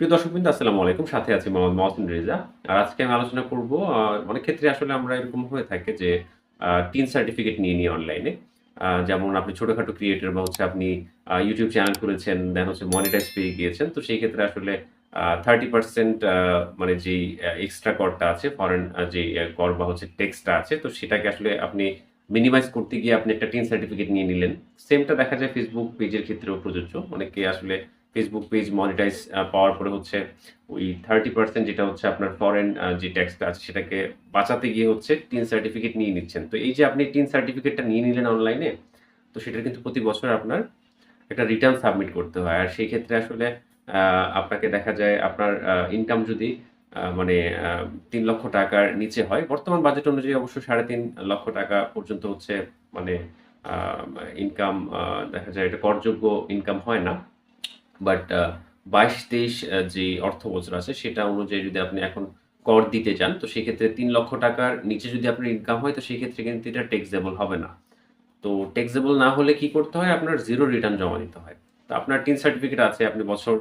প্রিয় দর্শকবৃন্দ, আসসালামু আলাইকুম। সাথে আছি মোহাম্মদ মহসিন রেজা। আর আজকে আমি আলোচনা করব অনেক ক্ষেত্রে আসলে আমরা এরকম হয়ে থাকে যে টিন সার্টিফিকেট নিয়ে নিই অনলাইনে যেমন আপনি ছোটখাটো ক্রিয়েটর বা হচ্ছে আপনি ইউটিউব চ্যানেল খুলেছেন দেন হচ্ছে মনিটাইজ পেয়ে গিয়েছেন। তো সেই ক্ষেত্রে আসলে থার্টি পার্সেন্ট মানে যে এক্সট্রা করটা আছে ফরেন যে কর বা হচ্ছে টেক্সটটা আছে, তো সেটাকে আসলে আপনি মিনিমাইজ করতে গিয়ে আপনি একটা টিন সার্টিফিকেট নিয়ে নিলেন। সেমটা দেখা যায় ফেসবুক পেজের ক্ষেত্রেও প্রযোজ্য। অনেকে আসলে ফেসবুক পেজ মনিটাইজ পাওয়ার পরে হচ্ছে ওই থার্টি পার্সেন্ট যেটা হচ্ছে আপনার ফরেন যে ট্যাক্সটা আছে সেটাকে বাঁচাতে গিয়ে হচ্ছে টিন সার্টিফিকেট নিয়ে নিচ্ছেন। তো এই যে আপনি টিন সার্টিফিকেটটা নিয়ে নিলেন অনলাইনে তো সেটা কিন্তু প্রতি বছর আপনার একটা রিটার্ন সাবমিট করতে হয়। আর সেই ক্ষেত্রে আসলে আপনাকে দেখা যায় আপনার ইনকাম যদি মানে তিন লক্ষ টাকার নিচে হয়, বর্তমান বাজেট অনুযায়ী অবশ্য সাড়ে তিন লক্ষ টাকা পর্যন্ত হচ্ছে মানে ইনকাম দেখা যায় এটা করযোগ্য ইনকাম হয় না। বাট বাইশ তেইশ যে অর্থ বছর আছে, সেটা অনুযায়ী যদি আপনি এখন কর দিতে যান তো সেক্ষেত্রে তিন লক্ষ টাকার নিচে যদি আপনার ইনকাম হয়, তো সেক্ষেত্রে কিন্তু এটা ট্যাক্সেবল হবে না। তো ট্যাক্সেবল না হলে কি করতে হয়? আপনার জিরো রিটার্ন জমা দিতে হয়। তো আপনার টিন সার্টিফিকেট আছে, আপনি বছর,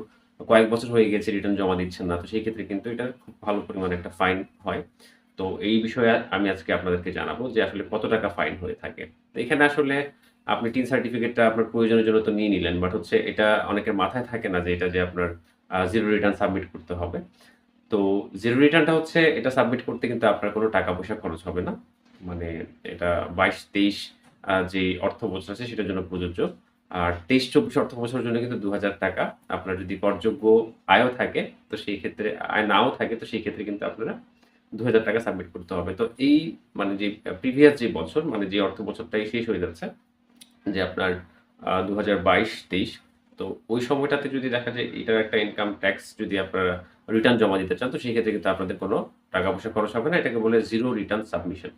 কয়েক বছর হয়ে গেছে রিটার্ন জমা দিচ্ছেন না, তো সেই ক্ষেত্রে কিন্তু এটা খুব ভালো পরিমাণে একটা ফাইন হয়। তো এই বিষয়ে আমি আজকে আপনাদেরকে জানাব যে আসলে কত টাকা ফাইন হয়ে থাকে। তো এখানে আসলে আপনি টিন সার্টিফিকেটটা আপনার প্রয়োজনের জন্য তো নিয়ে নিলেন বাট হচ্ছে এটা অনেকের মাথায় থাকে না যে এটা যে আপনার জিরো রিটার্ন সাবমিট করতে হবে। তো জিরো রিটার্নটা হচ্ছে এটা সাবমিট করতে কিন্তু আপনার কোনো টাকা পয়সা খরচ হবে না। মানে এটা বাইশ তেইশ যে অর্থ বছর আছে সেটার জন্য প্রযোজ্য। আর তেইশ চব্বিশ অর্থ বছরের জন্য কিন্তু দু হাজার টাকা। আপনার যদি করযোগ্য আয়ও থাকে, তো সেই ক্ষেত্রে, আয় নাও থাকে, তো সেই ক্ষেত্রে কিন্তু আপনারা দু হাজার টাকা সাবমিট করতে হবে। তো এই মানে যে প্রিভিয়াস যে বছর মানে যে অর্থ বছরটাই শেষ হয়ে যাচ্ছে যে আপনার দু হাজার বাইশ, তেইশ, তো ওই সময়টাতে যদি দেখা যায় এটার একটা ইনকাম ট্যাক্স যদি আপনারা রিটার্ন জমা দিতে চান, তো সেই ক্ষেত্রে কিন্তু আপনাদের কোনো টাকা পয়সা খরচ হবে না, এটাকে বলে জিরো রিটার্ন সাবমিশন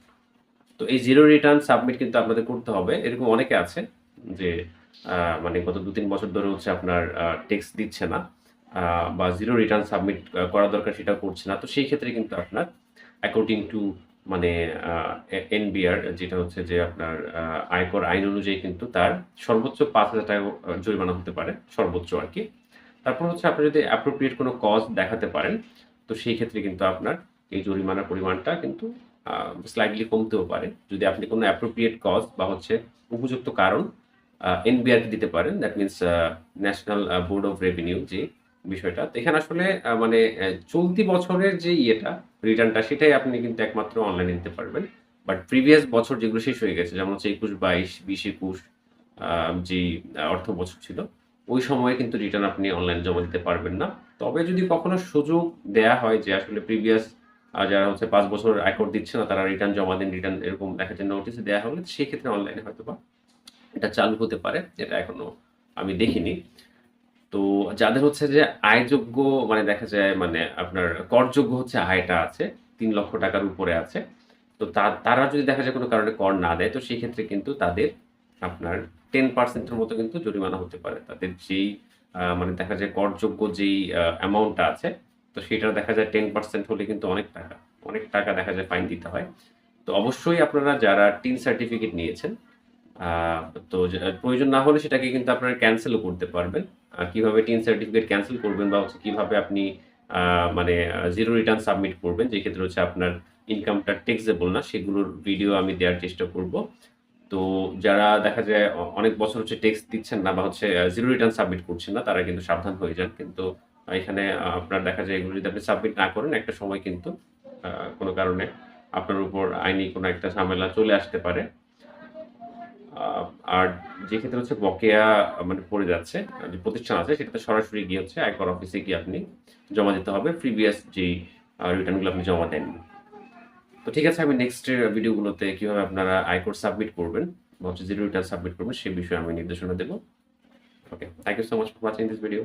তো এই জিরো রিটার্ন সাবমিট কিন্তু আপনাদের করতে হবে। এরকম অনেকে আছে যে মানে গত দু তিন বছর ধরে হচ্ছে আপনার ট্যাক্স দিচ্ছে না বা জিরো রিটার্ন সাবমিট করা দরকার সেটা করছে না। তো সেই ক্ষেত্রে কিন্তু আপনার অ্যাকর্ডিং টু মানে এনবিআর, যেটা হচ্ছে যে আপনার আয়কর আইন অনুযায়ী কিন্তু তার সর্বোচ্চ পাঁচ হাজার টাকা জরিমানা হতে পারে, সর্বোচ্চ আর কি। তারপর হচ্ছে আপনি যদি অ্যাপ্রোপ্রিয়েট কোনো কজ দেখাতে পারেন, তো সেই ক্ষেত্রে কিন্তু আপনার এই জরিমানার পরিমাণটা কিন্তু স্লাইডলি কমতেও পারে। যদি আপনি কোনো অ্যাপ্রোপ্রিয়েট কজ বা হচ্ছে উপযুক্ত কারণ এনবিআরকে দিতে পারেন that means national board of revenue যে বিষয়টা। এখানে আসলে মানে চলতি বছরের যে ইয়েটা, রিটার্নটা, সেটাই আপনি কিন্তু একমাত্র অনলাইনে নিতে পারবেন। বাট প্রিভিয়াস বছর যেগুলো শেষ হয়ে গেছে, যেমন হচ্ছে একুশ, বাইশ, বিশ, একুশ যে অর্থ বছর ছিল, ওই সময়ে কিন্তু রিটার্ন আপনি অনলাইন জমা দিতে পারবেন না। তবে যদি কখনো সুযোগ দেয়া হয় যে আসলে প্রিভিয়াস যারা হচ্ছে পাঁচ বছর আয়কর দিচ্ছে না, তারা রিটার্ন জমা দিন রিটার্ন এরকম দেখা যায় নোটিস দেওয়া হলে, সেক্ষেত্রে অনলাইনে হয়তো বা এটা চালু হতে পারে। এটা এখনও আমি দেখিনি। তো যাদের হচ্ছে যে আয়যোগ্য মানে দেখা যায় মানে আপনার করযোগ্য হচ্ছে আয়টা আছে, তিন লক্ষ টাকার উপরে আছে, তো তারা যদি দেখা যায় কোনো কারণে কর না দেয়, তো সেই ক্ষেত্রে কিন্তু তাদের আপনার টেন পার্সেন্টের মতো কিন্তু জরিমানা হতে পারে। তাদের যেই মানে দেখা যায় করযোগ্য যেই অ্যামাউন্টটা আছে, তো সেটা দেখা যায় টেন পার্সেন্ট হলে কিন্তু অনেক টাকা অনেক টাকা দেখা যায় ফাইন দিতে হয়। তো অবশ্যই আপনারা যারা টিন সার্টিফিকেট নিয়েছেন তো প্রয়োজন না হলে সেটাকে কিন্তু আপনারা ক্যান্সেলও করতে পারবেন। কীভাবে টিন সার্টিফিকেট ক্যান্সেল করবেন বা হচ্ছে কীভাবে আপনি মানে জিরো রিটার্ন সাবমিট করবেন, যে ক্ষেত্রে হচ্ছে আপনার ইনকামটা টেক্সেবল না, সেগুলোর ভিডিও আমি দেওয়ার চেষ্টা করব। তো যারা দেখা যায় অনেক বছর হচ্ছে টেক্সট দিচ্ছেন না বা হচ্ছে জিরো রিটার্ন সাবমিট করছেন না, তারা কিন্তু সাবধান হয়ে যান। কিন্তু এখানে আপনার দেখা যায় এগুলো যদি আপনি সাবমিট না করেন, একটা সময় কিন্তু কোনো কারণে আপনার উপর আইনি কোনো একটা ঝামেলা চলে আসতে পারে। আর যে ক্ষেত্রে হচ্ছে বকেয়া মানে পড়ে যাচ্ছে, যে প্রতিষ্ঠান আছে, সেটাতে সরাসরি গিয়ে হচ্ছে আয়কর অফিসে গিয়ে আপনি জমা দিতে হবে প্রিভিয়াস যে রিটার্নগুলো আপনি জমা দেন। তো ঠিক আছে, আমি নেক্সট ভিডিওগুলোতে কীভাবে আপনারা আয়কর সাবমিট করবেন বা হচ্ছে জিরো রিটার্ন সাবমিট করবেন সেই বিষয়ে আমি নির্দেশনা দেবো। Okay thank you so much for watching this video